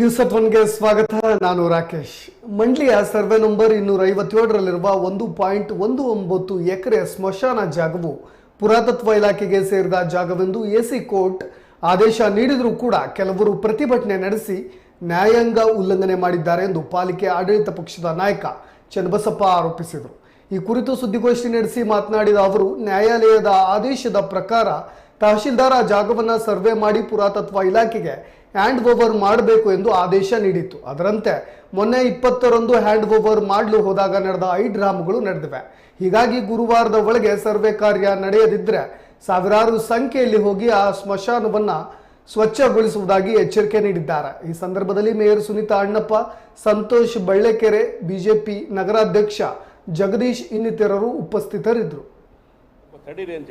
News at ಒನ್ಗೆ ಸ್ವಾಗತ, ನಾನು Rakesh. ಮಂಡ್ಲಿಯ survey number ಇನ್ನೂರ ಐವತ್ತೇಳರಲ್ಲಿರುವ ಒಂದು ಪಾಯಿಂಟ್ ಒಂದು ಒಂಬತ್ತು ಎಕರೆ ಸ್ಮಶಾನ ಜಾಗವು ಪುರಾತತ್ವ ಇಲಾಖೆಗೆ ಸೇರಿದ ಜಾಗವೆಂದು ಎಸಿ ಕೋರ್ಟ್ ಆದೇಶ ನೀಡಿದರೂ ಕೂಡ ಕೆಲವರು ಪ್ರತಿಭಟನೆ ನಡೆಸಿ ನ್ಯಾಯಾಂಗ ಉಲ್ಲಂಘನೆ ಮಾಡಿದ್ದಾರೆ ಎಂದು ಪಾಲಿಕೆ ಆಡಳಿತ ಪಕ್ಷದ ನಾಯಕ ಚನ್ನಬಸಪ್ಪ ಆರೋಪಿಸಿದರು. ಈ ಕುರಿತು ಸುದ್ದಿಗೋಷ್ಠಿ ನಡೆಸಿ ಮಾತನಾಡಿದ ಅವರು, ನ್ಯಾಯಾಲಯದ ಆದೇಶದ ಪ್ರಕಾರ ತಹಶೀಲ್ದಾರ್ ಆ ಜಾಗವನ್ನು ಸರ್ವೆ ಮಾಡಿ ಪುರಾತತ್ವ ಇಲಾಖೆಗೆ ಹ್ಯಾಂಡ್ ಓವರ್ ಮಾಡಬೇಕು ಎಂದು ಆದೇಶ ನೀಡಿತ್ತು. ಅದರಂತೆ, ಮೊನ್ನೆ ಇಪ್ಪತ್ತರಂದು ಹ್ಯಾಂಡ್ ಓವರ್ ಮಾಡಲು ಹೋದಾಗ ನಡೆದ ಐ ಡ್ರಾಮ್ಗಳು ನಡೆದಿವೆ. ಹೀಗಾಗಿ ಗುರುವಾರದ ಒಳಗೆ ಸರ್ವೆ ಕಾರ್ಯ ನಡೆಯದಿದ್ದರೆ ಸಾವಿರಾರು ಸಂಖ್ಯೆಯಲ್ಲಿ ಹೋಗಿ ಆ ಸ್ಮಶಾನವನ್ನು ಸ್ವಚ್ಛಗೊಳಿಸುವುದಾಗಿ ಎಚ್ಚರಿಕೆ ನೀಡಿದ್ದಾರೆ. ಈ ಸಂದರ್ಭದಲ್ಲಿ ಮೇಯರ್ ಸುನೀತಾ ಅಣ್ಣಪ್ಪ, ಸಂತೋಷ್ ಬಳ್ಳೆಕೆರೆ, ಬಿಜೆಪಿ ನಗರಾಧ್ಯಕ್ಷ ಜಗದೀಶ್ ಇನ್ನಿತರರು ಉಪಸ್ಥಿತರಿದ್ದರು. ಅಂತ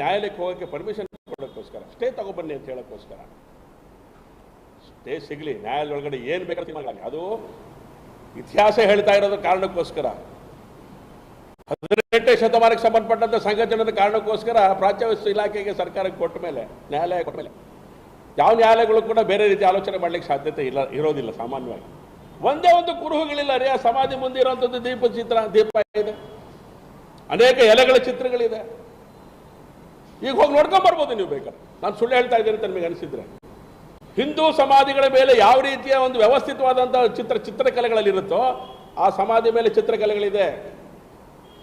ನ್ಯಾಯಾಲಯಕ್ಕೆ ಹೋಗೋಕ್ಕೆ ಪರ್ಮಿಷನ್ ಕೊಡೋಕ್ಕೋಸ್ಕರ? ಸ್ಟೇ ತಗೊಬನ್ನಿ ಅಂತ ಹೇಳೋಕ್ಕೋಸ್ಕರ. ಸ್ಟೇ ಸಿಗಲಿ ನ್ಯಾಯಾಲಯ ಒಳಗಡೆ ಏನು ಬೇಕಾದ್ರೆ ತೀರ್ಮಾನ ಅದು ಇತಿಹಾಸ ಹೇಳ್ತಾ ಇರೋದು ಕಾರಣಕ್ಕೋಸ್ಕರ. ಹದಿನೆಂಟನೇ ಶತಮಾನಕ್ಕೆ ಸಂಬಂಧಪಟ್ಟಂತ ಸಂಘಟನೆದ ಕಾರಣಕ್ಕೋಸ್ಕರ ಪ್ರಾಚ್ಯವಸ್ತು ಇಲಾಖೆಗೆ ಸರ್ಕಾರಕ್ಕೆ ಕೊಟ್ಟ ಮೇಲೆ, ನ್ಯಾಯಾಲಯ ಕೊಟ್ಟ ಮೇಲೆ, ಯಾವ ನ್ಯಾಯಾಲಯಗಳು ಕೂಡ ಬೇರೆ ರೀತಿ ಆಲೋಚನೆ ಮಾಡ್ಲಿಕ್ಕೆ ಸಾಧ್ಯತೆ ಇಲ್ಲ, ಇರೋದಿಲ್ಲ ಸಾಮಾನ್ಯವಾಗಿ. ಒಂದೇ ಒಂದು ಕುರುಹುಗಳಿಲ್ಲ ರೀ ಆ ಸಮಾಧಿ ಮುಂದೆ ಇರುವಂಥದ್ದು ದೀಪ ಚಿತ್ರ, ದೀಪ ಇದೆ. ಅನೇಕ ಎಲೆಗಳ ಚಿತ್ರಗಳಿದೆ. ಈಗ ಹೋಗಿ ನೋಡ್ಕೊಂಡ್ ಬರ್ಬೋದು ನೀವು ಬೇಕಾದ್ರೆ. ನಾನು ಸುಳ್ಳು ಹೇಳ್ತಾ ಇದ್ದೀನಿ ಅಂತ ನಿಮಗೆ ಅನಿಸಿದ್ರೆ. ಹಿಂದೂ ಸಮಾಧಿಗಳ ಮೇಲೆ ಯಾವ ರೀತಿಯ ಒಂದು ವ್ಯವಸ್ಥಿತವಾದಂಥ ಚಿತ್ರ ಚಿತ್ರಕಲೆಗಳಲ್ಲಿರುತ್ತೋ ಆ ಸಮಾಧಿ ಮೇಲೆ ಚಿತ್ರಕಲೆಗಳಿದೆ.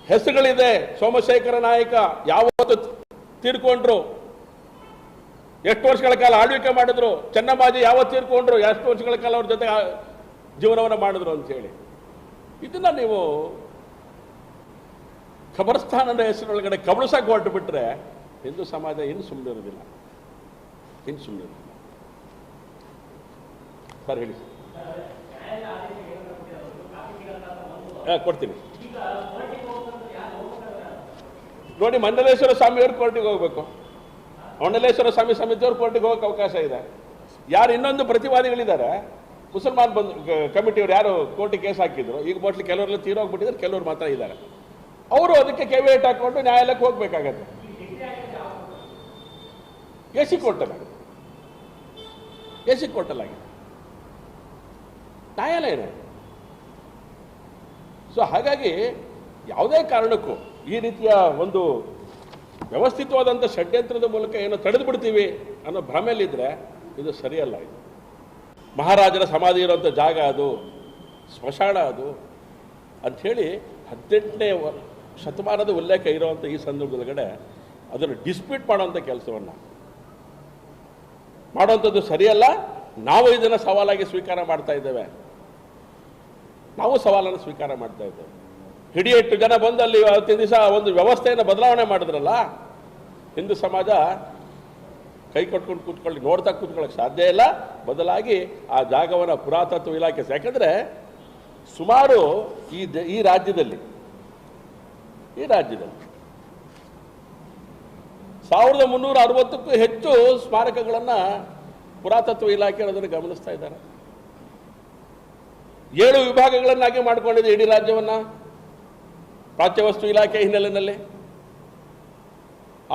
ಹೆಸರುಗಳಿದೆ. ಸೋಮಶೇಖರ ನಾಯಕ ಯಾವತ್ತು ತೀರ್ಕೊಂಡ್ರು? ಎಷ್ಟು ವರ್ಷಗಳ ಕಾಲ ಆಳ್ವಿಕೆ ಮಾಡಿದ್ರು? ಚೆನ್ನಮ್ಮಾಜಿ ಯಾವತ್ತು ತೀರ್ಕೊಂಡ್ರು? ಎಷ್ಟು ವರ್ಷಗಳ ಕಾಲ ಅವ್ರ ಜೊತೆ ಜೀವನವನ್ನು ಮಾಡಿದ್ರು ಅಂತ ಹೇಳಿ. ಇದನ್ನ ನೀವು ಖಬರ್ಸ್ಥಾನದ ಹೆಸರೊಳಗಡೆ ಕಬಳಸಕ್ಕೆ ಹೊರಟು ಬಿಟ್ರೆ ಹಿಂದೂ ಸಮಾಜ ಇನ್ನು ಸುಮ್ಮನೆ ಇರೋದಿಲ್ಲ ಇನ್ನು ಸುಮ್ಮನೆ ಇರೋದಿಲ್ಲ ಸರ್ ಹೇಳಿ. ಕೊಡ್ತೀನಿ. ನೋಡಿ, ಮಂಡಲೇಶ್ವರ ಸ್ವಾಮಿಯವರು ಕೋರ್ಟಿಗೆ ಹೋಗ್ಬೇಕು. ಮಂಡಲೇಶ್ವರ ಸ್ವಾಮಿ ಸಮಿತಿಯವರು ಕೋರ್ಟಿಗೆ ಹೋಗಕ್ಕೆ ಅವಕಾಶ ಇದೆ. ಯಾರು ಇನ್ನೊಂದು ಪ್ರತಿವಾದಿಗಳಿದ್ದಾರೆ, ಮುಸಲ್ಮಾನ್ ಬಂದು ಕಮಿಟಿಯವರು ಯಾರು ಕೋರ್ಟಿಗೆ ಕೇಸ್ ಹಾಕಿದ್ರು, ಈಗ ಮೋಸ್ಟ್ಲಿ ಕೆಲವರೆಲ್ಲ ತೀರೋಗ್ಬಿಟ್ಟಿದ್ದಾರೆ ಕೆಲವರು ಮಾತ್ರ ಇದ್ದಾರೆ. ಅವರು ಅದಕ್ಕೆ ಕೆವಿಯೇಟ್ ಹಾಕೊಂಡು ನ್ಯಾಯಾಲಯಕ್ಕೆ ಹೋಗ್ಬೇಕಾಗತ್ತೆ. ಎಸಿ ಸಿ ಎಸಿ ಕೋರ್ಟಲ್ಲಾಗಿದೆ ನ್ಯಾಯಾಲಯನೇ ಸೊ ಹಾಗಾಗಿ ಯಾವುದೇ ಕಾರಣಕ್ಕೂ ಈ ರೀತಿಯ ಒಂದು ವ್ಯವಸ್ಥಿತವಾದಂಥ ಷಡ್ಯಂತ್ರದ ಮೂಲಕ ಏನೋ ತಡೆದು ಬಿಡ್ತೀವಿ ಅನ್ನೋ ಭ್ರಮೆಯಲ್ಲಿದ್ದರೆ ಇದು ಸರಿಯಲ್ಲ ಇದು. ಮಹಾರಾಜರ ಸಮಾಧಿ ಇರುವಂಥ ಜಾಗ ಅದು, ಸ್ಮಶಾನ ಅದು ಅಂಥೇಳಿ ಹದಿನೆಂಟನೇ ಶತಮಾನದ ಉಲ್ಲೇಖ ಇರುವಂಥ ಈ ಸಂದರ್ಭದೊಳಗಡೆ ಅದನ್ನು ಡಿಸ್ಪ್ಯೂಟ್ ಮಾಡುವಂಥ ಕೆಲಸವನ್ನು. ಮಾಡುವಂಥದ್ದು ಸರಿಯಲ್ಲ ನಾವು ಇದನ್ನು ಸವಾಲಾಗಿ ಸ್ವೀಕಾರ ಮಾಡ್ತಾ ಇದ್ದೇವೆ. ನಾವು ಸವಾಲನ್ನು ಸ್ವೀಕಾರ ಮಾಡ್ತಾ ಇದ್ದೇವೆ. ಹಿಡಿಯೆಟ್ಟು ಜನ ಬಂದು ಅಲ್ಲಿ ಅವತ್ತಿನ ದಿವಸ ಒಂದು ವ್ಯವಸ್ಥೆಯನ್ನು ಬದಲಾವಣೆ ಮಾಡಿದ್ರಲ್ಲ, ಹಿಂದೂ ಸಮಾಜ ಕೈ ಕಟ್ಕೊಂಡು ಕೂತ್ಕೊಳ್ಳಿ, ನೋಡ್ತಾ ಕೂತ್ಕೊಳ್ಳಕ್ಕೆ ಸಾಧ್ಯ ಇಲ್ಲ. ಬದಲಾಗಿ ಆ ಜಾಗವನ್ನು ಪುರಾತತ್ವ ಇಲಾಖೆ, ಯಾಕಂದ್ರೆ ಸುಮಾರು ಈ ಈ ರಾಜ್ಯದಲ್ಲಿ ಈ ರಾಜ್ಯದಲ್ಲಿ ಸಾವಿರದ ಮುನ್ನೂರ ಅರವತ್ತಕ್ಕೂ ಹೆಚ್ಚು ಸ್ಮಾರಕಗಳನ್ನು ಪುರಾತತ್ವ ಇಲಾಖೆ ಅದನ್ನು ಗಮನಿಸ್ತಾ ಇದ್ದಾರೆ. ಏಳು ವಿಭಾಗಗಳನ್ನಾಗಿ ಮಾಡಿಕೊಂಡಿದೆ ಇಡೀ ರಾಜ್ಯವನ್ನ. ಪ್ರಾಚ್ಯವಸ್ತು ಇಲಾಖೆ ಹಿನ್ನೆಲೆಯಲ್ಲಿ.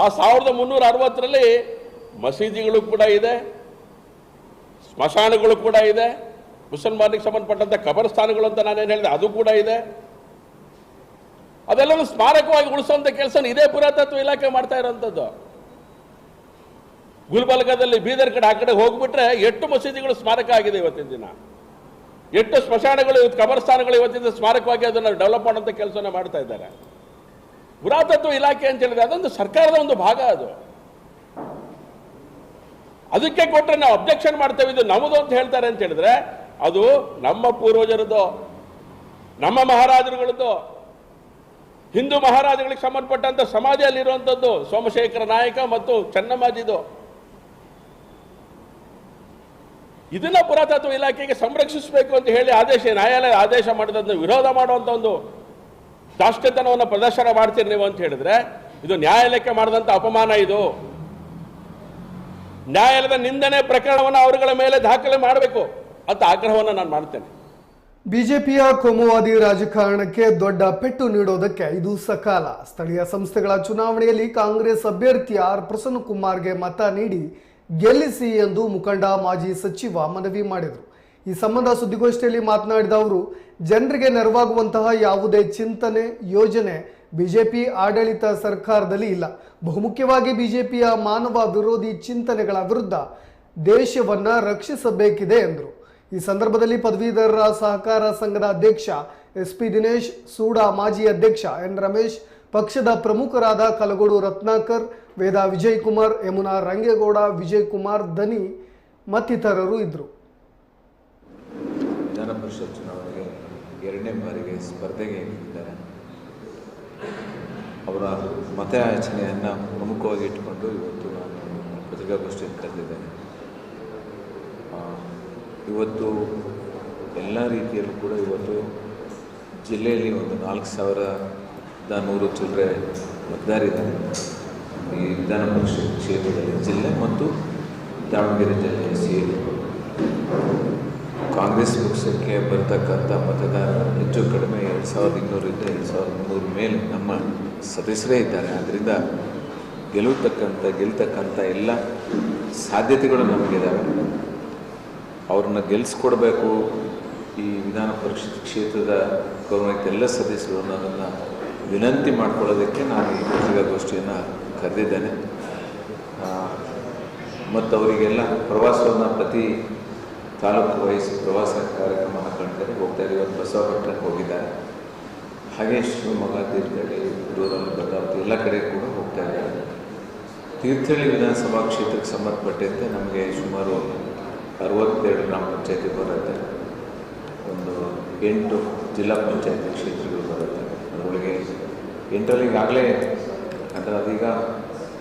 ಆ ಸಾವಿರದ ಮುನ್ನೂರ ಅರವತ್ತರಲ್ಲಿ ಮಸೀದಿಗಳು ಕೂಡ ಇದೆ, ಸ್ಮಶಾನಗಳು ಕೂಡ ಇದೆ ಮುಸಲ್ಮಾನಿಗೆ ಸಂಬಂಧಪಟ್ಟಂತ ಕಬರಸ್ಥಾನಗಳು ಅಂತ ನಾನೇನು ಹೇಳಿದೆ, ಅದು ಕೂಡ ಇದೆ. ಅದೆಲ್ಲವೂ ಸ್ಮಾರಕವಾಗಿ ಉಳಿಸುವಂತ ಕೆಲಸ ಇದೇ ಪುರಾತತ್ವ ಇಲಾಖೆ ಮಾಡ್ತಾ ಇರೋಂಥದ್ದು. ಗುಲ್ಬರ್ಗದಲ್ಲಿ ಬೀದರ್ ಕಡೆ ಆ ಕಡೆ ಹೋಗ್ಬಿಟ್ರೆ ಎಷ್ಟು ಮಸೀದಿಗಳು ಸ್ಮಾರಕ ಆಗಿದೆ ಇವತ್ತಿನ ದಿನ. ಎಷ್ಟು ಸ್ಮಶಾನಗಳು, ಇವತ್ತು ಕಬರಸ್ಥಾನಗಳು ಇವತ್ತಿನ ಸ್ಮಾರಕವಾಗಿ ಅದನ್ನು ಡೆವಲಪ್ ಮಾಡುವಂಥ ಕೆಲಸನ ಮಾಡ್ತಾ ಇದ್ದಾರೆ. ಪುರಾತತ್ವ ಇಲಾಖೆ ಅಂತ ಹೇಳಿದ್ರೆ ಅದೊಂದು ಸರ್ಕಾರದ ಒಂದು ಭಾಗ ಅದು. ಅದಕ್ಕೆ ಕೊಟ್ಟರೆ ನಾವು ಅಬ್ಜೆಕ್ಷನ್ ಮಾಡ್ತೇವೆ, ಇದು ನಮ್ಮದು ಅಂತ ಹೇಳ್ತಾರೆ ಅಂತ ಹೇಳಿದ್ರೆ ಅದು ನಮ್ಮ ಪೂರ್ವಜರದ್ದು, ನಮ್ಮ ಮಹಾರಾಜರುಗಳದ್ದು, ಹಿಂದೂ ಮಹಾರಾಜಗಳಿಗೆ ಸಂಬಂಧಪಟ್ಟಂತ ಸಮಾಧಿಯಲ್ಲಿರುವಂಥದ್ದು ಸೋಮಶೇಖರ ನಾಯಕ ಮತ್ತು ಚೆನ್ನಮ್ಮಾಜಿದು. ಇದನ್ನ ಪುರಾತತ್ವ ಇಲಾಖೆಗೆ ಸಂರಕ್ಷಿಸಬೇಕು ಅಂತ ಹೇಳಿ ಆದೇಶ, ನ್ಯಾಯಾಲಯ ಆದೇಶ ಮಾಡಿದ ವಿರೋಧ ಮಾಡುವಂಥ ಒಂದು ದಾಷ್ಟ್ಯತನವನ್ನು ಪ್ರದರ್ಶನ ಮಾಡ್ತೀರಿ ನೀವು ಅಂತ ಹೇಳಿದ್ರೆ, ಇದು ನ್ಯಾಯಾಲಯಕ್ಕೆ ಮಾಡಿದಂತ ಅಪಮಾನ ಇದು. ನ್ಯಾಯಾಲಯದ ನಿಂದನೆ ಪ್ರಕರಣವನ್ನು ಅವರುಗಳ ಮೇಲೆ ದಾಖಲೆ ಮಾಡಬೇಕು ಅಂತ ಆಗ್ರಹವನ್ನು ನಾನು ಮಾಡ್ತೇನೆ. ಬಿಜೆಪಿಯ ಕೋಮುವಾದಿ ರಾಜಕಾರಣಕ್ಕೆ ದೊಡ್ಡ ಪೆಟ್ಟು ನೀಡೋದಕ್ಕೆ ಇದು ಸಕಾಲ. ಸ್ಥಳೀಯ ಸಂಸ್ಥೆಗಳ ಚುನಾವಣೆಯಲ್ಲಿ ಕಾಂಗ್ರೆಸ್ ಅಭ್ಯರ್ಥಿ ಆರ್ ಪ್ರಸನ್ನ ಕುಮಾರ್ಗೆ ಮತ ನೀಡಿ ಗೆಲ್ಲಿಸಿ ಎಂದು ಮುಖಂಡ ಮಾಜಿ ಸಚಿವ ಮನವಿ ಮಾಡಿದರು. ಈ ಸಂಬಂಧ ಸುದ್ದಿಗೋಷ್ಠಿಯಲ್ಲಿ ಮಾತನಾಡಿದ ಅವರು, ಜನರಿಗೆ ನೆರವಾಗುವಂತಹ ಯಾವುದೇ ಚಿಂತನೆ, ಯೋಜನೆ ಬಿಜೆಪಿ ಆಡಳಿತ ಸರ್ಕಾರದಲ್ಲಿ ಇಲ್ಲ. ಬಹುಮುಖ್ಯವಾಗಿ ಬಿಜೆಪಿಯ ಮಾನವ ವಿರೋಧಿ ಚಿಂತನೆಗಳ ವಿರುದ್ಧ ದೇಶವನ್ನ ರಕ್ಷಿಸಬೇಕಿದೆ ಎಂದರು. ಈ ಸಂದರ್ಭದಲ್ಲಿ ಪದವೀಧರರ ಸಹಕಾರ ಸಂಘದ ಅಧ್ಯಕ್ಷ ಎಸ್ ಪಿ ದಿನೇಶ್, ಸೂಡಾ ಮಾಜಿ ಅಧ್ಯಕ್ಷ ಎನ್ ರಮೇಶ್, ಪಕ್ಷದ ಪ್ರಮುಖರಾದ ಕಲಗೋಡು ರತ್ನಾಕರ್ ವೇದ ವಿಜಯ್ ಕುಮಾರ್ ಯಮುನಾ ರಂಗೇಗೌಡ ವಿಜಯ್ ಕುಮಾರ್ ದನಿ ಮತ್ತಿತರರು ಇದ್ದರು ವಿಧಾನ ಚುನಾವಣೆಗೆ ಎರಡನೇ ಬಾರಿಗೆ ಸ್ಪರ್ಧೆಗೆ ಇಟ್ಟಿದ್ದಾರೆ ಅವರ ಮತಯಾಚನೆಯನ್ನು ಪ್ರಮುಖವಾಗಿ ಇಟ್ಟುಕೊಂಡು ಇವತ್ತು ನಾನು ಪತ್ರಿಕಾಗೋಷ್ಠಿಯನ್ನು ಕರೆದಿದ್ದೇನೆ. ಇವತ್ತು ಎಲ್ಲ ರೀತಿಯಲ್ಲೂ ಕೂಡ ಇವತ್ತು ಜಿಲ್ಲೆಯಲ್ಲಿ ಒಂದು ನಾಲ್ಕು ಸಾವಿರದ ನೂರು ಚಿಲ್ಲರೆ ಮತದಾರಿದ್ದಾರೆ ಈ ವಿಧಾನ ಪರಿಷತ್ ಕ್ಷೇತ್ರದಲ್ಲಿ ಜಿಲ್ಲೆ ಮತ್ತು ದಾವಣಗೆರೆ ಜಿಲ್ಲೆ ಸೇರಿ ಕಾಂಗ್ರೆಸ್ ಪಕ್ಷಕ್ಕೆ ಬರ್ತಕ್ಕಂಥ ಮತದಾರರು ಹೆಚ್ಚು ಕಡಿಮೆ ಎರಡು ಸಾವಿರದ ಇನ್ನೂರಿಂದ ಎರಡು ಸಾವಿರದ ಮುನ್ನೂರು ಮೇಲೆ ನಮ್ಮ ಸದಸ್ಯರೇ ಇದ್ದಾರೆ. ಆದ್ದರಿಂದ ಗೆಲ್ಲತಕ್ಕಂಥ, ಗೆಲ್ತಕ್ಕಂಥ ಎಲ್ಲ ಸಾಧ್ಯತೆಗಳು ನಮಗಿದ್ದಾವೆ ಅವ್ರನ್ನ ಗೆಲ್ಲಿಸ್ಕೊಡ್ಬೇಕು ಈ ವಿಧಾನ ಪರಿಷತ್ ಕ್ಷೇತ್ರದ ಗೌರವಕ್ಕೆ ಎಲ್ಲ ಸದಸ್ಯರು ನನ್ನನ್ನು ವಿನಂತಿ ಮಾಡ್ಕೊಳ್ಳೋದಕ್ಕೆ ನಾನು ಈ ಪತ್ರಿಕಾಗೋಷ್ಠಿಯನ್ನು ಕರೆದಿದ್ದೇನೆ. ಮತ್ತು ಅವರಿಗೆಲ್ಲ ಪ್ರವಾಸವನ್ನು ಪ್ರತಿ ತಾಲೂಕು ವಹಿಸಿ ಪ್ರವಾಸ ಕಾರ್ಯಕ್ರಮ ಹಾಕೊಂಡಿದ್ದಾರೆ ಹೋಗ್ತಾ ಇವತ್ತು ಬಸವಪಟ್ಟಣಕ್ಕೆ ಹೋಗಿದ್ದಾರೆ. ಹಾಗೆ ಶಿವಮೊಗ್ಗ ತೀರ್ಥಹಳ್ಳಿ ರೂರಲ್ ಭದ್ರಾವತಿ ಎಲ್ಲ ಕಡೆ ಕೂಡ ಹೋಗ್ತಾ ಇದ್ದಾರೆ. ತೀರ್ಥಹಳ್ಳಿ ವಿಧಾನಸಭಾ ಕ್ಷೇತ್ರಕ್ಕೆ ಸಂಬಂಧಪಟ್ಟಂತೆ ನಮಗೆ ಸುಮಾರು ಅರವತ್ತೆರಡು ಗ್ರಾಮ ಪಂಚಾಯತಿ ಬರುತ್ತೆ. ಒಂದು ಎಂಟು ಜಿಲ್ಲಾ ಪಂಚಾಯತಿ ಕ್ಷೇತ್ರಗಳು ಬರುತ್ತೆ. ಅದರೊಳಗೆ ಎಂಟರಲ್ಲಿ ಈಗಾಗಲೇ ಅಂದರೆ ಅದೀಗ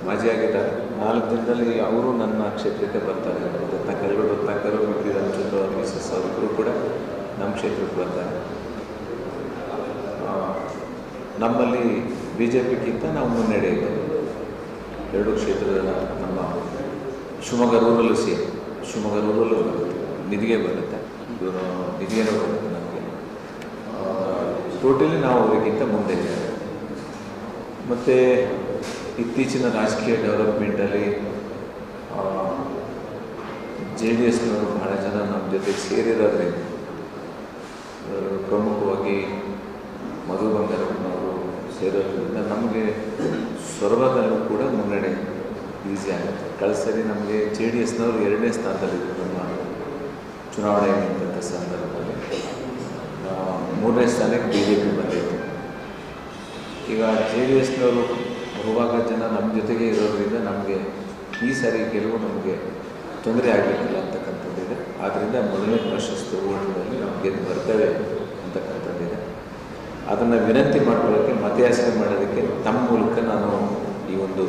ಮಾಜಿ ಆಗಿದ್ದಾರೆ ನಾಲ್ಕು ದಿನದಲ್ಲಿ ಅವರು ನನ್ನ ಕ್ಷೇತ್ರಕ್ಕೆ ಬರ್ತಾರೆ. ರತ್ನಾಕರ್ಗಳು ರತ್ನಾಕರು ವಿ ಬಿಟ್ಟಿದ್ದಂಥದ್ದು ಅವ್ರ ಮಿಸಸ್ ಅವರಿಬ್ಬರು ಕೂಡ ನಮ್ಮ ಕ್ಷೇತ್ರಕ್ಕೆ ಬರ್ತಾರೆ. ನಮ್ಮಲ್ಲಿ ಬಿ ಜೆ ಪಿಗಿಂತ ನಾವು ಮುನ್ನಡೆ ಇದ್ದೇವೆ ಎರಡು ಕ್ಷೇತ್ರದ ನಮ್ಮ ಶಿವಮೊಗ್ಗ ರೂರಲ್ಲೂ ಸೇರಿ ಶಿವಮೊಗ್ಗ ರೂರಲ್ಲೂ ಬರುತ್ತೆ. ನಿಧಿಗೆ ಬರುತ್ತೆ. ನಿಧಿಗೇನೂ ಬರುತ್ತೆ ನಮಗೆ. ಟೋಟಲಿ ನಾವು ಅವರಿಗಿಂತ ಮುಂದೆ ಇದ್ದೇವೆ. ಮತ್ತು ಇತ್ತೀಚಿನ ರಾಜಕೀಯ ಡೆವಲಪ್ಮೆಂಟಲ್ಲಿ ಜೆ ಡಿ ಎಸ್ನವರು ಬಹಳ ಜನ ನಮ್ಮ ಜೊತೆ ಸೇರಿರೋದ್ರಿಂದ ಪ್ರಮುಖವಾಗಿ ಮಧು ಬಂಗಾರಪ್ಪನವರು ಸೇರೋದ್ರಿಂದ ನಮಗೆ ಸೊರಬದಲ್ಲೂ ಕೂಡ ಮುನ್ನಡೆ ಈಸಿ ಆಗುತ್ತೆ. ಕಳೆದ ಸರಿ ನಮಗೆ ಜೆ ಡಿ ಎಸ್ನವರು ಎರಡನೇ ಸ್ಥಾನದಲ್ಲಿದ್ದರು ನಮ್ಮ ಚುನಾವಣೆ ನಿಂತ ಸಂದರ್ಭದಲ್ಲಿ. ಮೂರನೇ ಸ್ಥಾನಕ್ಕೆ ಬಿ ಜೆ ಪಿ ಬಂದಿತ್ತು. ಈಗ ಜೆ ಡಿ ಎಸ್ನವರು ಬಹುಭಾಗ ಜನ ನಮ್ಮ ಜೊತೆಗೆ ಇರೋದ್ರಿಂದ ನಮಗೆ ಈ ಸಾರಿ ಗೆಲುವು ನಮಗೆ ತೊಂದರೆ ಆಗಲಿಕ್ಕಿಲ್ಲ ಅಂತಕ್ಕಂಥದ್ದಿದೆ ಆದ್ದರಿಂದ ಮೊದಲನೇ ಪ್ರಶಸ್ತಿ ಓಟದಲ್ಲಿ ನಾವು ಗೆದ್ದು ಬರ್ತೇವೆ ಅಂತಕ್ಕಂಥದ್ದಿದೆ ಅದನ್ನು ವಿನಂತಿ ಮಾಡ್ಕೊಳ್ಳೋಕ್ಕೆ, ಮತಯಾಚನೆ ಮಾಡೋದಕ್ಕೆ ತಮ್ಮ ಮೂಲಕ ನಾನು ಈ ಒಂದು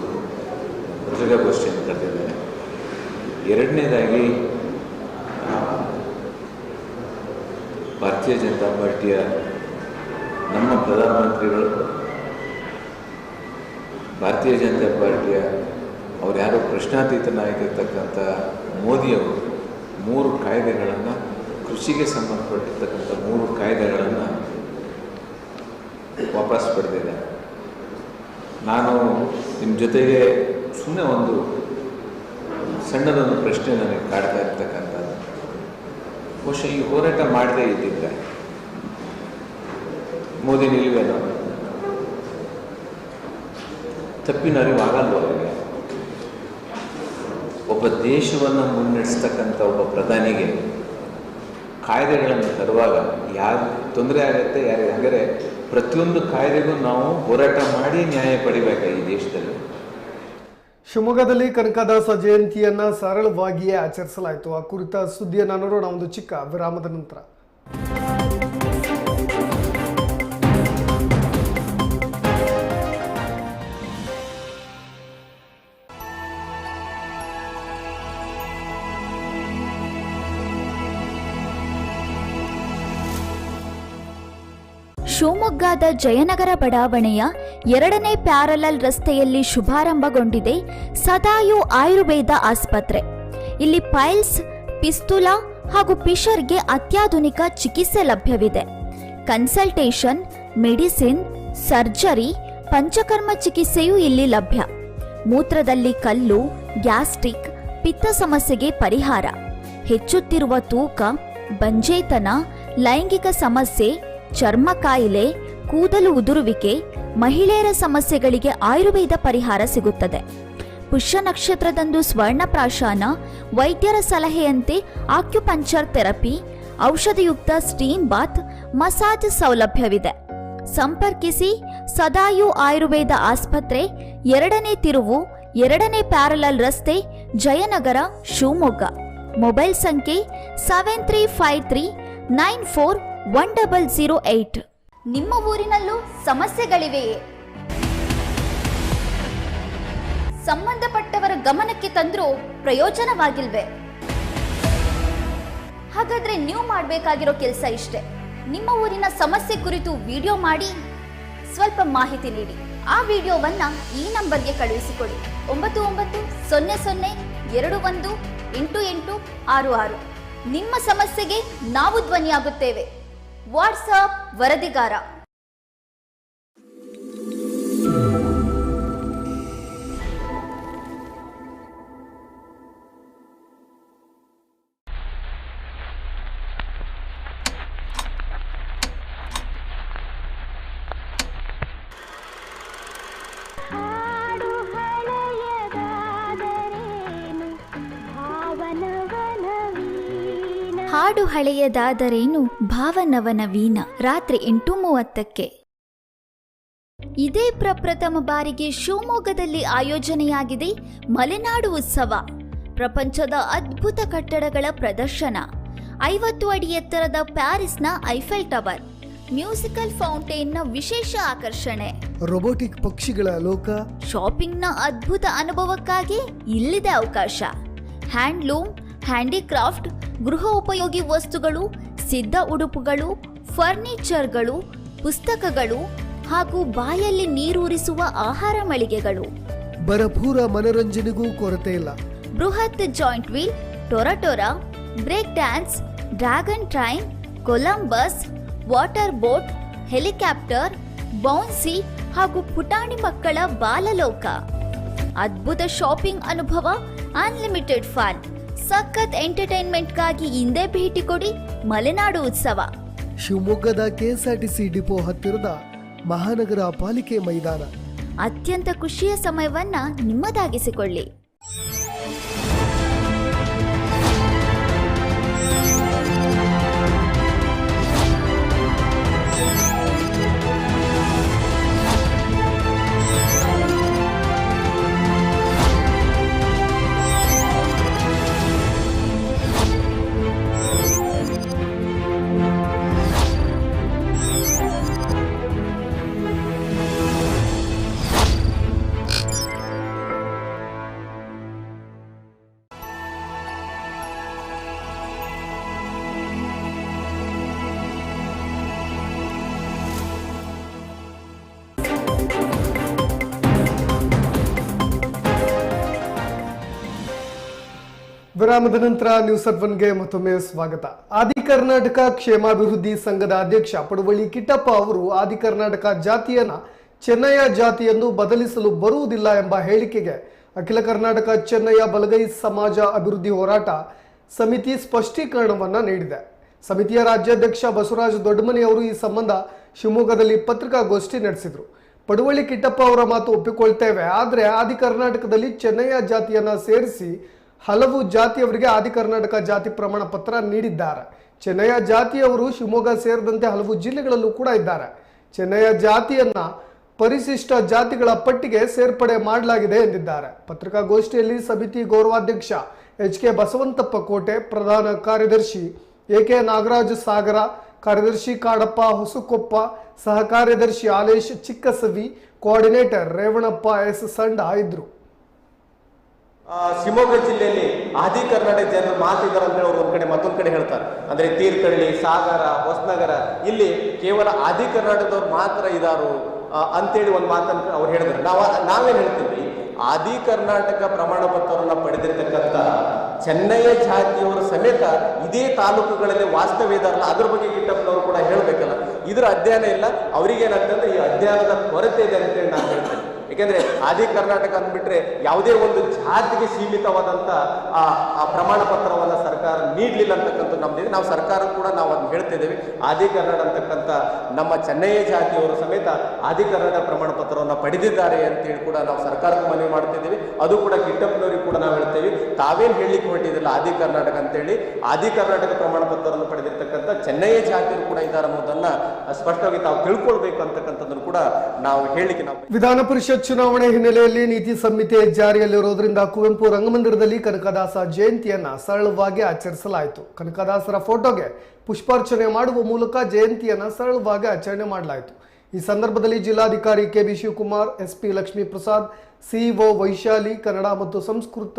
ಪತ್ರಿಕಾಗೋಷ್ಠಿಯನ್ನು ಕರೆದಿದ್ದೇನೆ. ಎರಡನೇದಾಗಿ, ಭಾರತೀಯ ಜನತಾ ಪಾರ್ಟಿಯ ನಮ್ಮ ಪ್ರಧಾನಮಂತ್ರಿಗಳು ಭಾರತೀಯ ಜನತಾ ಪಾರ್ಟಿಯ ಅವ್ರು ಯಾರೋ ಪ್ರಶ್ನಾತೀತ ನಾಯಕಿರ್ತಕ್ಕಂಥ ಮೋದಿಯವರು ಮೂರು ಕಾಯ್ದೆಗಳನ್ನು ಕೃಷಿಗೆ ಸಂಬಂಧಪಟ್ಟಿರ್ತಕ್ಕಂಥ ಮೂರು ಕಾಯ್ದೆಗಳನ್ನು ವಾಪಸ್ ಪಡೆದಿದ್ದಾರೆ ನಾನು ನಿಮ್ಮ ಜೊತೆಗೆ ಸುಮ್ಮನೆ ಒಂದು ಸಣ್ಣದೊಂದು ಪ್ರಶ್ನೆ ನನಗೆ ಕಾಡ್ತಾ ಇರ್ತಕ್ಕಂಥದ್ದು. ಬಹುಶಃ ಈ ಹೋರಾಟ ಮಾಡದೇ ಇದ್ದಿದ್ದೆ ಮೋದಿ ನಿಲ್ವೇನೋ ತಪ್ಪಿನ ಅರಿವು ಆಗಲ್ವ ಅವರಿಗೆ. ಒಬ್ಬ ದೇಶವನ್ನು ಮುನ್ನಡೆಸ್ತಕ್ಕಂಥ ಒಬ್ಬ ಪ್ರಧಾನಿಗೆ ಕಾಯ್ದೆಗಳನ್ನು ತರುವಾಗ ಯಾರು ತೊಂದರೆ ಆಗುತ್ತೆ ಯಾರಿಗೆ ಅಂದರೆ ಪ್ರತಿಯೊಂದು ಕಾಯ್ದೆಗೂ ನಾವು ಹೋರಾಟ ಮಾಡಿ ನ್ಯಾಯ ಪಡಿಬೇಕು ಈ ದೇಶದಲ್ಲಿ? ಶಿವಮೊಗ್ಗದಲ್ಲಿ ಕನಕದಾಸ ಜಯಂತಿಯನ್ನ ಸರಳವಾಗಿಯೇ ಆಚರಿಸಲಾಯಿತು. ಆ ಕುರಿತ ಸುದ್ದಿಯನ್ನು ನೋಡೋಣ. ಒಂದು ಚಿಕ್ಕ ವಿರಾಮದ ನಂತರ. ಶಿವಮೊಗ್ಗದ ಜಯನಗರ ಬಡಾವಣೆಯ ಎರಡನೇ ಪ್ಯಾರಲಲ್ ರಸ್ತೆಯಲ್ಲಿ ಶುಭಾರಂಭಗೊಂಡಿದೆ ಸದಾಯು ಆಯುರ್ವೇದ ಆಸ್ಪತ್ರೆ. ಇಲ್ಲಿ ಪೈಲ್ಸ್, ಪಿಸ್ತುಲಾ ಹಾಗೂ ಪಿಷರ್ಗೆ ಅತ್ಯಾಧುನಿಕ ಚಿಕಿತ್ಸೆ ಲಭ್ಯವಿದೆ. ಕನ್ಸಲ್ಟೇಷನ್, ಮೆಡಿಸಿನ್, ಸರ್ಜರಿ, ಪಂಚಕರ್ಮ ಚಿಕಿತ್ಸೆಯೂ ಇಲ್ಲಿ ಲಭ್ಯ. ಮೂತ್ರದಲ್ಲಿ ಕಲ್ಲು, ಗ್ಯಾಸ್ಟ್ರಿಕ್, ಪಿತ್ತ ಸಮಸ್ಯೆಗೆ ಪರಿಹಾರ. ಹೆಚ್ಚುತ್ತಿರುವ ತೂಕ, ಬಂಜೇತನ, ಲೈಂಗಿಕ ಸಮಸ್ಯೆ ಚರ್ಮ ಕಾಯಿಲೆ, ಕೂದಲು ಉದುರುವಿಕೆ, ಮಹಿಳೆಯರ ಸಮಸ್ಯೆಗಳಿಗೆ ಆಯುರ್ವೇದ ಪರಿಹಾರ ಸಿಗುತ್ತದೆ. ಪುಷ್ಯ ನಕ್ಷತ್ರದಂದು ಸ್ವರ್ಣಪ್ರಾಶಾನ, ವೈದ್ಯರ ಸಲಹೆಯಂತೆ ಆಕ್ಯುಪಂಚರ್ ಥೆರಪಿ, ಔಷಧಿಯುಕ್ತ ಸ್ಟೀಮ್ ಬಾತ್, ಮಸಾಜ್ ಸೌಲಭ್ಯವಿದೆ. ಸಂಪರ್ಕಿಸಿ ಸದಾಯು ಆಯುರ್ವೇದ ಆಸ್ಪತ್ರೆ, ಎರಡನೇ ತಿರುವು, ಎರಡನೇ ಪ್ಯಾರಲಲ್ ರಸ್ತೆ, ಜಯನಗರ, ಶಿವಮೊಗ್ಗ. ಮೊಬೈಲ್ ಸಂಖ್ಯೆ, seven three five three, nine four one double zero eight ನಿಮ್ಮ ಊರಿನಲ್ಲೂ ಸಮಸ್ಯೆಗಳಿವೆಯೇ? ಸಂಬಂಧಪಟ್ಟವರ ಗಮನಕ್ಕೆ ತಂದ್ರೂ ಪ್ರಯೋಜನವಾಗಿಲ್ವೇ? ಹಾಗಾದ್ರೆ ನೀವು ಮಾಡಬೇಕಾಗಿರೋ ಕೆಲಸ ಇಷ್ಟೇ. ನಿಮ್ಮ ಊರಿನ ಸಮಸ್ಯೆ ಕುರಿತು ವಿಡಿಯೋ ಮಾಡಿ, ಸ್ವಲ್ಪ ಮಾಹಿತಿ ನೀಡಿ. ಆ ವಿಡಿಯೋವನ್ನ ಈ ನಂಬರ್ಗೆ ಕಳುಹಿಸಿಕೊಡಿ. ಒಂಬತ್ತು ಒಂಬತ್ತು ಸೊನ್ನೆ ಸೊನ್ನೆ ಎರಡು ಒಂದು ಎಂಟು ಎಂಟು ಆರು ಆರು. ನಿಮ್ಮ ಸಮಸ್ಯೆಗೆ ನಾವು ಧ್ವನಿಯಾಗುತ್ತೇವೆ. వాట్సాప్ వరదిగారా? ಹಾಡು ಹಳೆಯದಾದರೇನು? ಭಾವನವನ ವೀಣ. ರಾತ್ರಿ ಎಂಟು ಮೂವತ್ತಕ್ಕೆ ಇದೇ ಪ್ರಪ್ರಥಮ ಬಾರಿಗೆ ಶಿವಮೊಗ್ಗದಲ್ಲಿ ಆಯೋಜನೆಯಾಗಿದೆ ಮಲೆನಾಡು ಉತ್ಸವ. ಪ್ರಪಂಚದ ಅದ್ಭುತ ಕಟ್ಟಡಗಳ ಪ್ರದರ್ಶನ. ಐವತ್ತು ಅಡಿ ಎತ್ತರದ ಪ್ಯಾರಿಸ್ನ ಐಫೆಲ್ ಟವರ್. ಮ್ಯೂಸಿಕಲ್ ಫೌಂಟೇನ್ನ ವಿಶೇಷ ಆಕರ್ಷಣೆ. ರೋಬೋಟಿಕ್ ಪಕ್ಷಿಗಳ ಲೋಕ. ಶಾಪಿಂಗ್ನ ಅದ್ಭುತ ಅನುಭವಕ್ಕಾಗಿ ಇಲ್ಲಿದೆ ಅವಕಾಶ. ಹ್ಯಾಂಡ್ಲೂಮ್ ಹ್ಯಾಂಡಿಕ್ರಾಫ್ಟ್ ಗೃಹ ಉಪಯೋಗಿ ವಸ್ತುಗಳು ಸಿದ್ಧ ಉಡುಪುಗಳು ಫರ್ನಿಚರ್ಗಳು ಪುಸ್ತಕಗಳು ಹಾಗೂ ಬಾಯಲ್ಲಿ ನೀರೂರಿಸುವ ಆಹಾರ ಮಳಿಗೆಗಳು. ಬರಪೂರ ಮನರಂಜನೆಗೂ ಕೊರತೆ ಇಲ್ಲ. ಬೃಹತ್ joint wheel ಟೊರಟೊರಾ break dance dragon train Columbus water boat helicopter bouncy ಹಾಗೂ ಪುಟಾಣಿ ಮಕ್ಕಳ ಬಾಲಲೋಕ. ಅದ್ಭುತ ಶಾಪಿಂಗ್ ಅನುಭವ ಅನ್ಲಿಮಿಟೆಡ್ ಫನ್. ಸಖತ್ ಎಂಟರ್ಟೈನ್ಮೆಂಟ್ಗಾಗಿ ಹಿಂದೆ ಭೇಟಿ ಕೊಡಿ ಮಲೆನಾಡು ಉತ್ಸವ. ಶಿವಮೊಗ್ಗದ ಕೆಎಸ್ಆರ್ಟಿಸಿ ಡಿಪೋ ಹತ್ತಿರದ ಮಹಾನಗರ ಪಾಲಿಕೆ ಮೈದಾನ. ಅತ್ಯಂತ ಖುಷಿಯ ಸಮಯವನ್ನ ನಿಮ್ಮದಾಗಿಸಿಕೊಳ್ಳಿ. ವಿರಾಮದ ನಂತರ ನ್ಯೂಸ್ ಮತ್ತೊಮ್ಮೆ ಸ್ವಾಗತ. ಆದಿ ಕರ್ನಾಟಕ ಕ್ಷೇಮಾಭಿವೃದ್ಧಿ ಸಂಘದ ಅಧ್ಯಕ್ಷ ಪಡುವಳ್ಳಿ ಕಿಟ್ಟಪ್ಪ ಅವರು ಆದಿ ಕರ್ನಾಟಕ ಜಾತಿಯನ್ನ ಚೆನ್ನಯ್ಯ ಜಾತಿಯನ್ನು ಬದಲಿಸಲು ಬರುವುದಿಲ್ಲ ಎಂಬ ಹೇಳಿಕೆಗೆ ಅಖಿಲ ಕರ್ನಾಟಕ ಚೆನ್ನಯ್ಯ ಬಲಗೈ ಸಮಾಜ ಅಭಿವೃದ್ಧಿ ಹೋರಾಟ ಸಮಿತಿ ಸ್ಪಷ್ಟೀಕರಣವನ್ನು ನೀಡಿದೆ. ಸಮಿತಿಯ ರಾಜ್ಯಾಧ್ಯಕ್ಷ ಬಸವರಾಜ ದೊಡ್ಡಮನಿ ಅವರು ಈ ಸಂಬಂಧ ಶಿವಮೊಗ್ಗದಲ್ಲಿ ಪತ್ರಿಕಾಗೋಷ್ಠಿ ನಡೆಸಿದರು. ಪಡುವಳ್ಳಿ ಕಿಟ್ಟಪ್ಪ ಅವರ ಮಾತು ಒಪ್ಪಿಕೊಳ್ತೇವೆ, ಆದರೆ ಆದಿ ಕರ್ನಾಟಕದಲ್ಲಿ ಚೆನ್ನಯ್ಯ ಜಾತಿಯನ್ನ ಸೇರಿಸಿ ಹಲವು ಜಾತಿಯವರಿಗೆ ಆದಿ ಕರ್ನಾಟಕ ಜಾತಿ ಪ್ರಮಾಣ ಪತ್ರ ನೀಡಿದ್ದಾರೆ. ಚೆನ್ನಯ ಜಾತಿಯವರು ಶಿವಮೊಗ್ಗ ಸೇರಿದಂತೆ ಹಲವು ಜಿಲ್ಲೆಗಳಲ್ಲೂ ಕೂಡ ಇದ್ದಾರೆ. ಚೆನ್ನಯ ಜಾತಿಯನ್ನ ಪರಿಶಿಷ್ಟ ಜಾತಿಗಳ ಪಟ್ಟಿಗೆ ಸೇರ್ಪಡೆ ಮಾಡಲಾಗಿದೆ ಎಂದಿದ್ದಾರೆ. ಪತ್ರಿಕಾಗೋಷ್ಠಿಯಲ್ಲಿ ಸಮಿತಿ ಗೌರವಾಧ್ಯಕ್ಷ ಎಚ್ ಕೆ ಬಸವಂತಪ್ಪ ಕೋಟೆ ಪ್ರಧಾನ ಕಾರ್ಯದರ್ಶಿ ಎ ಕೆ ನಾಗರಾಜ ಸಾಗರ, ಕಾರ್ಯದರ್ಶಿ ಕಾಡಪ್ಪ ಹೊಸಕೊಪ್ಪ ಸಹ ಕಾರ್ಯದರ್ಶಿ ಆಲೇಶ್ ಚಿಕ್ಕಸವಿ, ಕೋಆರ್ಡಿನೇಟರ್ ರೇವಣಪ್ಪ ಎಸ್. ಸಂಡ ಇದ್ರು ಶಿವಮೊಗ್ಗ ಜಿಲ್ಲೆಯಲ್ಲಿ ಆದಿ ಕರ್ನಾಟಕ ಜನರು ಮಾತಿದ್ದಾರೆ ಅಂತ ಹೇಳಿ ಅವ್ರು ಒಂದ್ ಕಡೆ ಮತ್ತೊಂದ್ ಕಡೆ ಹೇಳ್ತಾರೆ. ಅಂದ್ರೆ ತೀರ್ಥಹಳ್ಳಿ, ಸಾಗರ, ಹೊಸನಗರ, ಇಲ್ಲಿ ಕೇವಲ ಆದಿ ಕರ್ನಾಟಕದವ್ರು ಮಾತ್ರ ಇದಾರು ಅಂತೇಳಿ ಒಂದು ಮಾತನ್ನು ಅವ್ರು ಹೇಳಿದ್ರು. ನಾವು ನಾವೇನ್ ಹೇಳ್ತೀವಿ? ಆದಿ ಕರ್ನಾಟಕ ಪ್ರಮಾಣ ಪತ್ರವನ್ನ ಪಡೆದಿರ್ತಕ್ಕಂಥ ಚೆನ್ನಯ್ಯ ಜಾತಿಯವರು ಸಮೇತ ಇದೇ ತಾಲೂಕುಗಳಲ್ಲಿ ವಾಸ್ತವ್ಯ ಇದಾರಲ್ಲ, ಅದ್ರ ಬಗ್ಗೆ ಗಿಟ್ಟಪ್ಪನವರು ಕೂಡ ಹೇಳಬೇಕಲ್ಲ. ಇದ್ರ ಅಧ್ಯಯನ ಇಲ್ಲ. ಅವ್ರಿಗೇನಾಗ್ತಂದ್ರೆ ಈ ಅಧ್ಯಯನದ ಕೊರತೆ ಇದೆ ಅಂತೇಳಿ ನಾನು ಹೇಳ್ತೇನೆ. ಯಾಕೆಂದ್ರೆ ಆದಿ ಕರ್ನಾಟಕ ಅಂದ್ಬಿಟ್ರೆ ಯಾವುದೇ ಒಂದು ಜಾತಿಗೆ ಸೀಮಿತವಾದಂತ ಆ ಪ್ರಮಾಣ ಪತ್ರವನ್ನ ಸರ್ಕಾರ ನೀಡಲಿಲ್ಲ ಅಂತಕ್ಕಂಥ ನಮ್ದಿದೆ. ನಾವು ಸರ್ಕಾರ ಕೂಡ ನಾವು ಅದನ್ನ ಹೇಳ್ತಿದ್ದೇವೆ ಆದಿ ಕನ್ನಡ ಅಂತಕ್ಕಂಥ ನಮ್ಮ ಚೆನ್ನಯ್ಯ ಜಾತಿಯವರು ಸಮೇತ ಆದಿ ಕನ್ನಡ ಪ್ರಮಾಣ ಪತ್ರವನ್ನು ಪಡೆದಿದ್ದಾರೆ ಅಂತೇಳಿ ಕೂಡ ನಾವು ಸರ್ಕಾರಕ್ಕೆ ಮನವಿ ಮಾಡ್ತಿದ್ದೀವಿ ಅದು ಕೂಡ ಕಿಟ್ಟಪ್ಪನವರಿಗೆ ಕೂಡ ನಾವು ಹೇಳ್ತೇವೆ ತಾವೇನು ಹೇಳಲಿಕ್ಕೆ ಹೊರಟಿದಿಲ್ಲ ಆದಿ ಕರ್ನಾಟಕ ಅಂತೇಳಿ. ಆದಿ ಕರ್ನಾಟಕ ಪ್ರಮಾಣ ಪತ್ರವನ್ನು ಪಡೆದಿರ್ತಕ್ಕಂಥ ಚೆನ್ನಯ್ಯ ಜಾತಿಯವರು ಕೂಡ ಇದ್ದಾರೆ ಅನ್ನೋದನ್ನ ಸ್ಪಷ್ಟವಾಗಿ ತಾವು ತಿಳ್ಕೊಳ್ಬೇಕು ಅಂತಕ್ಕಂಥದ್ದನ್ನು ಕೂಡ ನಾವು ಹೇಳಲಿಕ್ಕೆ ನಾವು ವಿಧಾನ ಪರಿಷತ್ ಚುನಾವಣೆ ಹಿನ್ನೆಲೆಯಲ್ಲಿ ನೀತಿ ಸಂಹಿತೆ ಜಾರಿಯಲ್ಲಿರೋದ್ರಿಂದ ಕುವೆಂಪು ರಂಗಮಂದಿರದಲ್ಲಿ ಕನಕದಾಸ ಜಯಂತಿಯನ್ನ ಸರಳವಾಗಿ ಆಚರಿಸಲಾಯಿತು. ಕನಕದಾಸರ ಫೋಟೋಗೆ ಪುಷ್ಪಾರ್ಚನೆ ಮಾಡುವ ಮೂಲಕ ಜಯಂತಿಯನ್ನು ಸರಳವಾಗಿ ಆಚರಣೆ ಮಾಡಲಾಯಿತು. ಈ ಸಂದರ್ಭದಲ್ಲಿ ಜಿಲ್ಲಾಧಿಕಾರಿ K B Shivakumar, SP Lakshmi Prasad CEO Vaishali, Kannada ಮತ್ತು ಸಂಸ್ಕೃತ,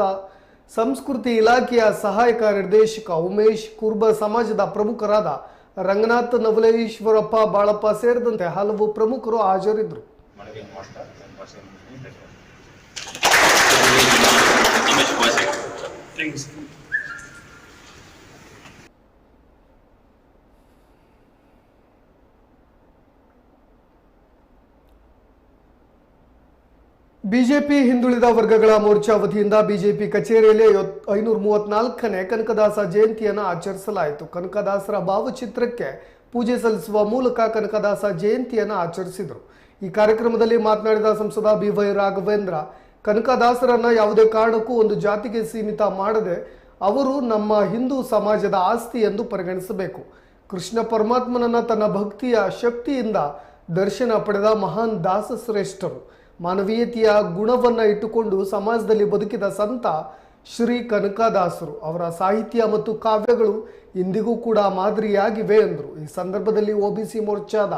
ಸಂಸ್ಕೃತಿ ಇಲಾಖೆಯ ಸಹಾಯಕ ನಿರ್ದೇಶಕ ಉಮೇಶ್, ಕುರ್ಬ ಸಮಾಜದ ಪ್ರಮುಖರಾದ ರಂಗನಾಥ್, ನವಲೇಶ್ವರಪ್ಪ, ಬಾಳಪ್ಪ ಸೇರಿದಂತೆ ಹಲವು ಪ್ರಮುಖರು ಹಾಜರಿದ್ದರು. ಬಿಜೆಪಿ ಹಿಂದುಳಿದ ವರ್ಗಗಳ ಮೋರ್ಚಾ ವತಿಯಿಂದ ಬಿಜೆಪಿ ಕಚೇರಿಯಲ್ಲಿ ಐನೂರ ಮೂವತ್ನಾಲ್ಕನೇ ಕನಕದಾಸ ಜಯಂತಿಯನ್ನು ಆಚರಿಸಲಾಯಿತು. ಕನಕದಾಸರ ಭಾವಚಿತ್ರಕ್ಕೆ ಪೂಜೆ ಸಲ್ಲಿಸುವ ಮೂಲಕ ಕನಕದಾಸ ಜಯಂತಿಯನ್ನು ಆಚರಿಸಿದರು. ಈ ಕಾರ್ಯಕ್ರಮದಲ್ಲಿ ಮಾತನಾಡಿದ ಸಂಸದ ಬಿ ವೈ ರಾಘವೇಂದ್ರ, ಕನಕದಾಸರನ್ನ ಯಾವುದೇ ಕಾರಣಕ್ಕೂ ಒಂದು ಜಾತಿಗೆ ಸೀಮಿತ ಮಾಡದೆ ಅವರು ನಮ್ಮ ಹಿಂದೂ ಸಮಾಜದ ಆಸ್ತಿ ಎಂದು ಪರಿಗಣಿಸಬೇಕು. ಕೃಷ್ಣ ಪರಮಾತ್ಮನನ್ನ ತನ್ನ ಭಕ್ತಿಯ ಶಕ್ತಿಯಿಂದ ದರ್ಶನ ಪಡೆದ ಮಹಾನ್ ದಾಸ ಶ್ರೇಷ್ಠರು. ಮಾನವೀಯತೆಯ ಗುಣವನ್ನು ಇಟ್ಟುಕೊಂಡು ಸಮಾಜದಲ್ಲಿ ಬದುಕಿದ ಸಂತ ಶ್ರೀ ಕನಕದಾಸರು. ಅವರ ಸಾಹಿತ್ಯ ಮತ್ತು ಕಾವ್ಯಗಳು ಇಂದಿಗೂ ಕೂಡ ಮಾದರಿಯಾಗಿವೆ ಎಂದರು. ಈ ಸಂದರ್ಭದಲ್ಲಿ ಒಬಿಸಿ ಮೋರ್ಚಾದ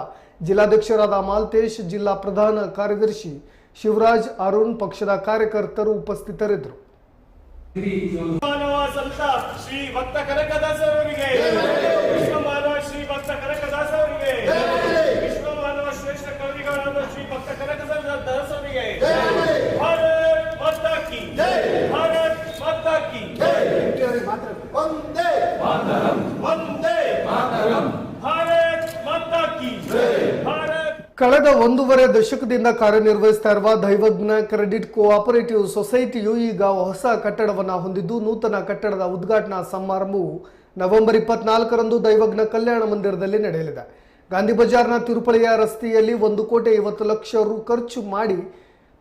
ಜಿಲ್ಲಾಧ್ಯಕ್ಷರಾದ ಮಾಲ್ತೇಶ್, ಜಿಲ್ಲಾ ಪ್ರಧಾನ ಕಾರ್ಯದರ್ಶಿ ಶಿವರಾಜ್ ಅರುಣ್ ಪಕ್ಷದ ಕಾರ್ಯಕರ್ತರು ಉಪಸ್ಥಿತರಿದ್ದರು. ಶ್ರೀ ಭಕ್ತ ಕನಕದಾಸರವರಿಗೆ ಶ್ರೀ ಭಕ್ತ ಕನಕದಾಸರವರಿಗೆ ವಿಶ್ವಮಾನವ ಶ್ರೇಷ್ಠ ಕವಿಗಳಾದ ಶ್ರೀ ಭಕ್ತ ಕನಕದಾಸರವರಿಗೆ ಕಳೆದ ಒಂದೂವರೆ ದಶಕದಿಂದ ಕಾರ್ಯನಿರ್ವಹಿಸ್ತಾ ಇರುವ ದೈವಜ್ಞ ಕ್ರೆಡಿಟ್ ಕೋಆಪರೇಟಿವ್ ಸೊಸೈಟಿಯು ಈಗ ಹೊಸ ಕಟ್ಟಡವನ್ನು ಹೊಂದಿದ್ದು ನೂತನ ಕಟ್ಟಡದ ಉದ್ಘಾಟನಾ ಸಮಾರಂಭವು ನವೆಂಬರ್ ಇಪ್ಪತ್ನಾಲ್ಕರಂದು ದೈವಜ್ಞ ಕಲ್ಯಾಣ ಮಂದಿರದಲ್ಲಿ ನಡೆಯಲಿದೆ. ಗಾಂಧಿ ಬಜಾರ್ನ ತಿರುಪಳಿಯ ರಸ್ತೆಯಲ್ಲಿ ಒಂದು ಕೋಟಿ ಐವತ್ತು ಲಕ್ಷ ರು ಖರ್ಚು ಮಾಡಿ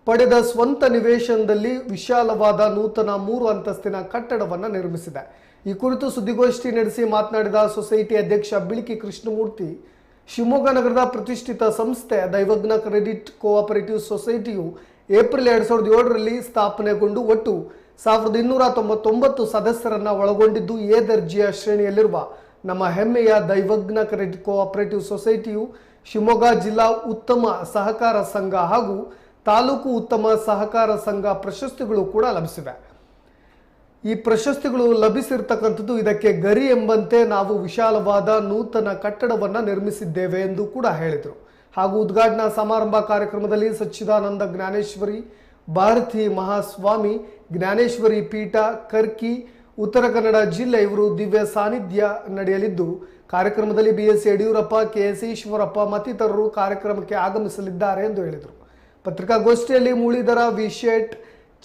ಪಡೆದ ಸ್ವಂತ ನಿವೇಶನದಲ್ಲಿ ವಿಶಾಲವಾದ ನೂತನ ಮೂರು ಅಂತಸ್ತಿನ ಕಟ್ಟಡವನ್ನು ನಿರ್ಮಿಸಿದೆ. ಈ ಕುರಿತು ಸುದ್ದಿಗೋಷ್ಠಿ ನಡೆಸಿ ಮಾತನಾಡಿದ ಸೊಸೈಟಿ ಅಧ್ಯಕ್ಷ ಬಿಳಿಕಿ ಕೃಷ್ಣಮೂರ್ತಿ, ಶಿವಮೊಗ್ಗ ನಗರದ ಪ್ರತಿಷ್ಠಿತ ಸಂಸ್ಥೆ ದೈವಜ್ಞ ಕ್ರೆಡಿಟ್ ಕೋಆಪರೇಟಿವ್ ಸೊಸೈಟಿಯು ಏಪ್ರಿಲ್ ಎರಡು ಸಾವಿರದ ಏಳರಲ್ಲಿ ಸ್ಥಾಪನೆಗೊಂಡು ಒಟ್ಟು ಸಾವಿರದ ಇನ್ನೂರ ತೊಂಬತ್ತೊಂಬತ್ತು ಸದಸ್ಯರನ್ನು ಒಳಗೊಂಡಿದ್ದು ಎ ದರ್ಜೆಯ ಶ್ರೇಣಿಯಲ್ಲಿರುವ ನಮ್ಮ ಹೆಮ್ಮೆಯ ದೈವಜ್ಞ ಕ್ರೆಡಿಟ್ ಕೋಆಪರೇಟಿವ್ ಸೊಸೈಟಿಯು ಶಿವಮೊಗ್ಗ ಜಿಲ್ಲಾ ಉತ್ತಮ ಸಹಕಾರ ಸಂಘ ಹಾಗೂ ತಾಲೂಕು ಉತ್ತಮ ಸಹಕಾರ ಸಂಘ ಪ್ರಶಸ್ತಿಗಳು ಕೂಡ ಲಭಿಸಿವೆ. ಈ ಪ್ರಶಸ್ತಿಗಳು ಲಭಿಸಿರ್ತಕ್ಕಂಥದ್ದು ಇದಕ್ಕೆ ಗರಿ ಎಂಬಂತೆ ನಾವು ವಿಶಾಲವಾದ ನೂತನ ಕಟ್ಟಡವನ್ನು ನಿರ್ಮಿಸಿದ್ದೇವೆ ಎಂದು ಕೂಡ ಹೇಳಿದರು. ಹಾಗೂ ಉದ್ಘಾಟನಾ ಸಮಾರಂಭ ಕಾರ್ಯಕ್ರಮದಲ್ಲಿ ಸಚ್ಚಿದಾನಂದ ಜ್ಞಾನೇಶ್ವರಿ, ಭಾರತಿ ಮಹಾಸ್ವಾಮಿ, ಜ್ಞಾನೇಶ್ವರಿ ಪೀಠ, ಕರ್ಕಿ, ಉತ್ತರ ಕನ್ನಡ ಜಿಲ್ಲೆ ಇವರು ದಿವ್ಯ ಸಾನ್ನಿಧ್ಯ ನಡೆಯಲಿದ್ದು, ಕಾರ್ಯಕ್ರಮದಲ್ಲಿ B S Yediyurappa K S Eshwarappa ಮತ್ತಿತರರು ಕಾರ್ಯಕ್ರಮಕ್ಕೆ ಆಗಮಿಸಲಿದ್ದಾರೆ ಎಂದು ಹೇಳಿದರು. ಪತ್ರಿಕಾಗೋಷ್ಠಿಯಲ್ಲಿ ಮುಳಿದರ ವಿಶೇಟ್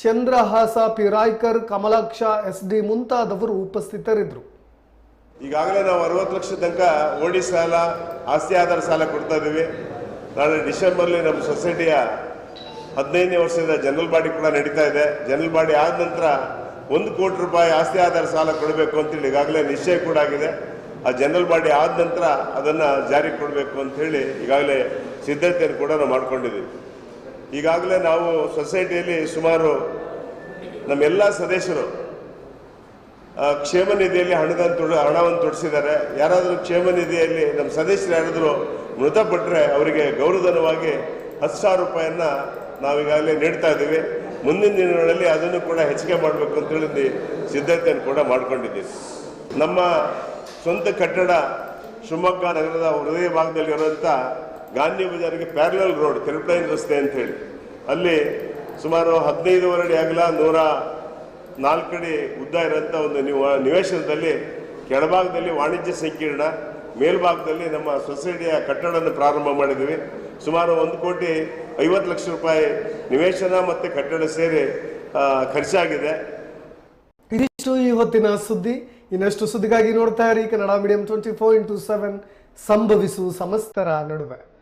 ಚಂದ್ರಹಾಸ ಪಿರಾಯ್ಕರ್, ಕಮಲಾಕ್ಷ ಎಸ್ ಡಿ ಮುಂತಾದವರು ಉಪಸ್ಥಿತರಿದ್ದರು. ಈಗಾಗಲೇ ನಾವು ಅರವತ್ತು ಲಕ್ಷ ತನಕ ಓಡಿ ಸಾಲ, ಆಸ್ತಿ ಆಧಾರ ಸಾಲ ಕೊಡ್ತಾ ಇದ್ದೀವಿ. ನಾಳೆ ಡಿಸೆಂಬರ್ಲಿ ನಮ್ಮ ಸೊಸೈಟಿಯ ಹದಿನೈದನೇ ವರ್ಷದ ಜನರಲ್ ಬಾಡಿ ಕೂಡ ನಡೀತಾ ಇದೆ. ಜನರಲ್ ಬಾಡಿ ಆದ ನಂತರ ಒಂದು ಕೋಟಿ ರೂಪಾಯಿ ಆಸ್ತಿ ಆಧಾರ ಸಾಲ ಕೊಡಬೇಕು ಅಂತೇಳಿ ಈಗಾಗಲೇ ನಿಶ್ಚಯ ಕೂಡ ಆಗಿದೆ. ಆ ಜನರಲ್ ಬಾಡಿ ಆದ ನಂತರ ಅದನ್ನು ಜಾರಿ ಕೊಡಬೇಕು ಅಂತೇಳಿ ಈಗಾಗಲೇ ಸಿದ್ಧತೆಯನ್ನು ಕೂಡ ನಾವು ಮಾಡ್ಕೊಂಡಿದ್ದೀವಿ. ಈಗಾಗಲೇ ನಾವು ಸೊಸೈಟಿಯಲ್ಲಿ ಸುಮಾರು ನಮ್ಮೆಲ್ಲ ಸದಸ್ಯರು ಕ್ಷೇಮ ನಿಧಿಯಲ್ಲಿ ಹಣದ ಹಣವನ್ನು ತೊಡಿಸಿದ್ದಾರೆ. ಯಾರಾದರೂ ಕ್ಷೇಮ ನಿಧಿಯಲ್ಲಿ ನಮ್ಮ ಸದಸ್ಯರು ಯಾರಾದರೂ ಮೃತಪಟ್ಟರೆ ಅವರಿಗೆ ಗೌರವಧನವಾಗಿ ಹತ್ತು ಸಾವಿರ ರೂಪಾಯಿಯನ್ನ ನಾವೀಗಾಗಲೇ ನೀಡ್ತಾ ಇದ್ದೀವಿ. ಮುಂದಿನ ದಿನಗಳಲ್ಲಿ ಅದನ್ನು ಕೂಡ ಹೆಚ್ಚಿಗೆ ಮಾಡಬೇಕು ಅಂತೇಳಿ ಸಿದ್ಧತೆಯನ್ನು ಕೂಡ ಮಾಡ್ಕೊಂಡಿದ್ದೀವಿ. ನಮ್ಮ ಸ್ವಂತ ಕಟ್ಟಡ ಶಿವಮೊಗ್ಗ ನಗರದ ಹೃದಯ ಭಾಗದಲ್ಲಿರುವಂಥ ಗಾಂಧಿ ಬಜಾರಿಗೆ ಪ್ಯಾರಲಲ್ ರೋಡ್ ತಿರುಪತಿ ರಸ್ತೆ ಅಂತ ಹೇಳಿ ಅಲ್ಲಿ ಸುಮಾರು ಹದಿನೈದುವರೆ ಅಡಿ ಅಗಲ, ನೂರ ನಾಲ್ಕಡಿ ಉದ್ದ ಇರೋಂಥ ಒಂದು ನಿವ- ನಿವೇಶನದಲ್ಲಿ ಕೆಳಭಾಗದಲ್ಲಿ ವಾಣಿಜ್ಯ ಸಂಕೀರ್ಣ, ಮೇಲ್ಭಾಗದಲ್ಲಿ ನಮ್ಮ ಸೊಸೈಟಿಯ ಕಟ್ಟಡವನ್ನು ಪ್ರಾರಂಭ ಮಾಡಿದ್ದೀವಿ. ಸುಮಾರು ಒಂದು ಕೋಟಿ ಐವತ್ತು ಲಕ್ಷ ರೂಪಾಯಿ ನಿವೇಶನ ಮತ್ತು ಕಟ್ಟಡ ಸೇರಿ ಖರ್ಚಾಗಿದೆ. ಇದಿಷ್ಟು ಈ ಹೊತ್ತಿನ ಸುದ್ದಿ. ಇನ್ನಷ್ಟು ಸುದ್ದಿಗಾಗಿ ನೋಡ್ತಾ ಇರಿ. Kannada medium twenty four into seven ಸಂಭವಿಸು ಸಮಸ್ತರ ನಡುವೆ.